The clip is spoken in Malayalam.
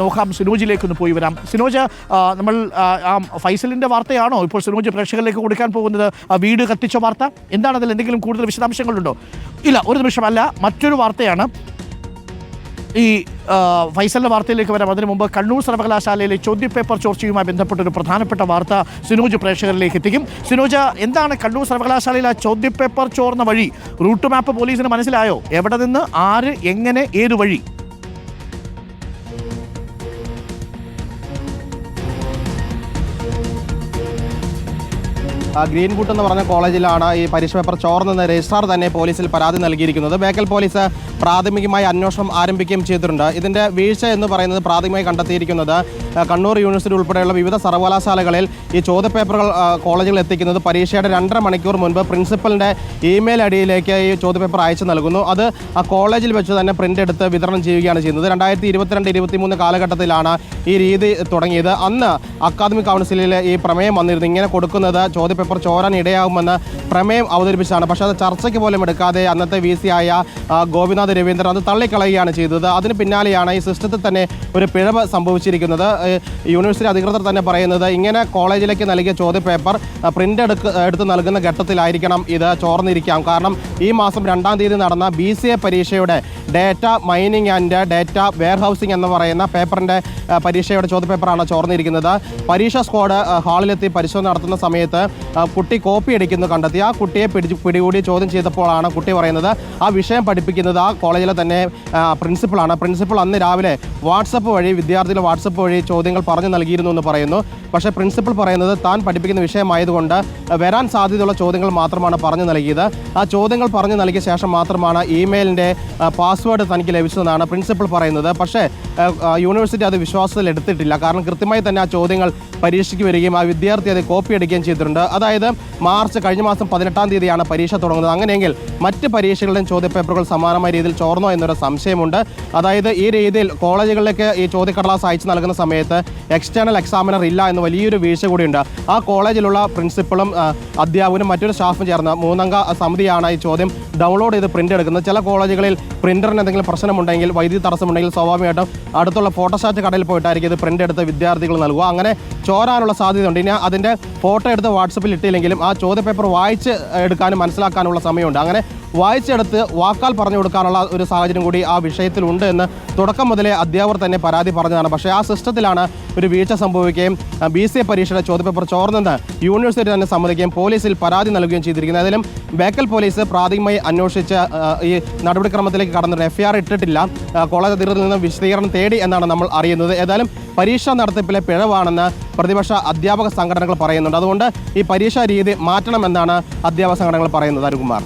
നോക്കാം. സിനോജിലേക്ക് ഒന്ന് പോയി വരാം. സിനോജ് നമ്മൾ ആ, ഫൈസലിന്റെ വാർത്തയാണോ? ഇപ്പോൾ സിനോജ് പ്രേക്ഷകരിലേക്ക് കൊടുക്കാൻ പോകുന്നത് വീട് കത്തിച്ച വാർത്ത. എന്താണ് അതിൽ എന്തെങ്കിലും കൂടുതൽ വിശദാംശങ്ങളുണ്ടോ? ഇല്ല ഒരു നിമിഷമല്ല. മറ്റൊരു വാർത്തയാണ്. ഈ ഫൈസലിന്റെ വാർത്തയിലേക്ക് വരാം. അതിനു മുമ്പ് കണ്ണൂർ സർവകലാശാലയിലെ ചോദ്യപേപ്പർ ചോർച്ചയുമായി ബന്ധപ്പെട്ട ഒരു പ്രധാനപ്പെട്ട വാർത്ത സിനോജ് പ്രേക്ഷകരിലേക്ക് എത്തിക്കും. സിനോജ് എന്താണ് കണ്ണൂർ സർവകലാശാലയിലെ ആ ചോദ്യപേപ്പർ ചോർന്ന വഴി? റൂട്ട് മാപ്പ് പോലീസിന് മനസ്സിലായോ? എവിടെ നിന്ന് ആര് എങ്ങനെ ഏത് വഴി? ഗ്രീൻവുഡ് എന്ന് പറഞ്ഞ കോളേജിലാണ് ഈ പരീക്ഷ പേപ്പർ ചോർന്നെന്ന് രജിസ്ട്രാർ തന്നെ പോലീസിൽ പരാതി നൽകിയിരിക്കുന്നത്. ബേക്കൽ പോലീസ് പ്രാഥമികമായി അന്വേഷണം ആരംഭിക്കുകയും ചെയ്തിട്ടുണ്ട്. ഇതിന്റെ വീഴ്ച എന്ന് പറയുന്നത് പ്രാഥമികമായി കണ്ടെത്തിയിരിക്കുന്നത് കണ്ണൂർ യൂണിവേഴ്സിറ്റി ഉൾപ്പെടെയുള്ള വിവിധ സർവകലാശാലകളിൽ ഈ ചോദ്യപേപ്പറുകൾ കോളേജുകളിൽ എത്തിക്കുന്നത് പരീക്ഷയുടെ രണ്ടര മണിക്കൂർ മുൻപ് പ്രിൻസിപ്പലിന്റെ ഇമെയിൽ അടിയിലേക്ക് ഈ ചോദ്യപേപ്പർ അയച്ചു നൽകുന്നു. അത് ആ കോളേജിൽ വെച്ച് തന്നെ പ്രിന്റ് എടുത്ത് വിതരണം ചെയ്യുകയാണ് ചെയ്യുന്നത്. രണ്ടായിരത്തി ഇരുപത്തിരണ്ട് ഇരുപത്തിമൂന്ന് കാലഘട്ടത്തിലാണ് ഈ രീതി തുടങ്ങിയത്. അന്ന് അക്കാദമിക് കൗൺസിലിൽ ഈ പ്രമേയം വന്നിരുന്നു. ഇങ്ങനെ കൊടുക്കുന്നത് ചോദ്യപേപ്പർ ചോരാൻ ഇടയാകുമെന്ന് പ്രമേയം അവതരിപ്പിച്ചതാണ്. പക്ഷേ അത് ചർച്ചയ്ക്ക് പോലും എടുക്കാതെ അന്നത്തെ വി സി ആയ ഗോപിനാഥ് രവീന്ദ്രൻ അത് തള്ളിക്കളയുകയാണ് ചെയ്തത്. അതിന് പിന്നാലെയാണ് ഈ സിസ്റ്റത്തിൽ തന്നെ ഒരു പിഴവ് സംഭവിച്ചിരിക്കുന്നത്. യൂണിവേഴ്സിറ്റി അധികൃതർ തന്നെ പറയുന്നത് ഇങ്ങനെ കോളേജിലേക്ക് നൽകിയ ചോദ്യപേപ്പർ പ്രിന്റ് എടുക്ക എടുത്ത് നൽകുന്ന ഘട്ടത്തിലായിരിക്കണം ഇത് ചോർന്നിരിക്കാം. കാരണം ഈ മാസം രണ്ടാം തീയതി നടന്ന ബി സി എ പരീക്ഷയുടെ data mining and data warehousing എന്ന് പറയുന്ന പേപ്പറിന്റെ പരീക്ഷയുടെ ചോദ്യപേപ്പറാണ് ചോർന്നിരിക്കുന്നത്. പരീക്ഷ സ്ക്വാഡ് ഹാളിലെത്തി പരിശോധന നടത്തുന്ന സമയത്ത് കുട്ടി കോപ്പി അടിക്കുന്നു കണ്ടെത്തി. ആ കുട്ടിയെ പിടിച്ച് പിടികൂടി ചോദ്യം ചെയ്തപ്പോഴാണ് കുട്ടി പറയുന്നത് ആ വിഷയം പഠിപ്പിക്കുന്നത് ആ കോളേജിലെ തന്നെ പ്രിൻസിപ്പളാണ് പ്രിൻസിപ്പൾ അന്ന് രാവിലെ വാട്സപ്പ് വഴി വിദ്യാർത്ഥികൾ വാട്സപ്പ് വഴി ചോദ്യങ്ങൾ പറഞ്ഞു നൽകിയിരുന്നു എന്ന് പറയുന്നു. പക്ഷേ പ്രിൻസിപ്പൾ പറയുന്നത് താൻ പഠിപ്പിക്കുന്ന വിഷയമായതുകൊണ്ട് വരാൻ സാധ്യതയുള്ള ചോദ്യങ്ങൾ മാത്രമാണ് പറഞ്ഞു നൽകിയത്. ആ ചോദ്യങ്ങൾ പറഞ്ഞു നൽകിയ ശേഷം മാത്രമാണ് ഇമെയിലിന്റെ പാസ്വേഡ് തനിക്ക് ലഭിച്ചതെന്നാണ് പ്രിൻസിപ്പൾ പറയുന്നത്. പക്ഷേ യൂണിവേഴ്സിറ്റി അത് വിശ്വാസത്തിൽ എടുത്തിട്ടില്ല. കാരണം കൃത്യമായി തന്നെ ആ ചോദ്യങ്ങൾ പരീക്ഷയ്ക്ക് വരികയും ആ വിദ്യാർത്ഥി അത് കോപ്പി എടുക്കുകയും ചെയ്തിട്ടുണ്ട്. അതായത് മാർച്ച് കഴിഞ്ഞ മാസം പതിനെട്ടാം തീയതിയാണ് പരീക്ഷ തുടങ്ങുന്നത്. അങ്ങനെയെങ്കിൽ മറ്റ് പരീക്ഷകളുടെയും ചോദ്യപേപ്പറുകൾ സമാനമായ രീതിയിൽ ചോർന്നോ എന്നൊരു സംശയമുണ്ട്. അതായത് ഈ രീതിയിൽ കോളേജുകളിലേക്ക് ഈ ചോദ്യക്കടലാസ് അയച്ചു നൽകുന്ന സമയത്ത് എക്സ്റ്റേണൽ എക്സാമിനർ ഇല്ല വലിയൊരു വീഴ്ച കൂടിയുണ്ട്. ആ കോളേജിലുള്ള പ്രിൻസിപ്പളും അധ്യാപകനും മറ്റൊരു സ്റ്റാഫും ചേർന്ന മൂന്നംഗ സമിതിയാണ് ഈ ചോദ്യം ഡൗൺലോഡ് ചെയ്ത് പ്രിന്റ് എടുക്കുന്നത് ചില കോളേജുകളിൽ പ്രിന്ററിന് എന്തെങ്കിലും പ്രശ്നമുണ്ടെങ്കിൽ വൈദ്യുതി തടസ്സമുണ്ടെങ്കിൽ സ്വാഭാവികമായിട്ടും അടുത്തുള്ള ഫോട്ടോസ്റ്റാറ്റ് കടയിൽ പോയിട്ടായിരിക്കും ഇത് പ്രിന്റ് എടുത്ത് വിദ്യാർത്ഥികൾ നൽകുക. അങ്ങനെ ചോരാനുള്ള സാധ്യതയുണ്ട്. ഇനി അതിന്റെ ഫോട്ടോ എടുത്ത് വാട്സപ്പിൽ ഇട്ടില്ലെങ്കിലും ആ ചോദ്യപേപ്പർ വായിച്ച് എടുക്കാനും മനസ്സിലാക്കാനുള്ള സമയമുണ്ട്. അങ്ങനെ വായിച്ചെടുത്ത് വാക്കാൽ പറഞ്ഞു കൊടുക്കാനുള്ള ഒരു സാഹചര്യം കൂടി ആ വിഷയത്തിലുണ്ട് എന്ന് തുടക്കം മുതലേ അധ്യാപകർ തന്നെ പരാതി പറഞ്ഞതാണ്. പക്ഷേ ആ സിസ്റ്റത്തിലാണ് ഒരു വീഴ്ച സംഭവിക്കുകയും ബി സി എ പരീക്ഷയുടെ ചോദ്യപേപ്പർ ചോർന്നെന്ന് യൂണിവേഴ്സിറ്റി തന്നെ സമ്മതിക്കുകയും പോലീസിൽ പരാതി നൽകുകയും ചെയ്തിരിക്കുന്നത്. അതിലും ബേക്കൽ പോലീസ് പ്രാഥമികമായി അന്വേഷിച്ച് ഈ നടപടിക്രമത്തിലേക്ക് കടന്നിട്ടുണ്ട് എഫ് ആർ ഇട്ടിട്ടില്ല. കോളേജ് അധികൃതരിൽ നിന്ന് വിശദീകരണം തേടി എന്നാണ് നമ്മൾ അറിയുന്നത്. ഏതായാലും പരീക്ഷ നടത്തിപ്പിലെ പിഴവാണെന്ന് പ്രതിപക്ഷ അധ്യാപക സംഘടനകൾ പറയുന്നുണ്ട്. അതുകൊണ്ട് ഈ പരീക്ഷാ രീതി മാറ്റണമെന്നാണ് അധ്യാപക സംഘടനകൾ പറയുന്നത്. അരുകുമാർ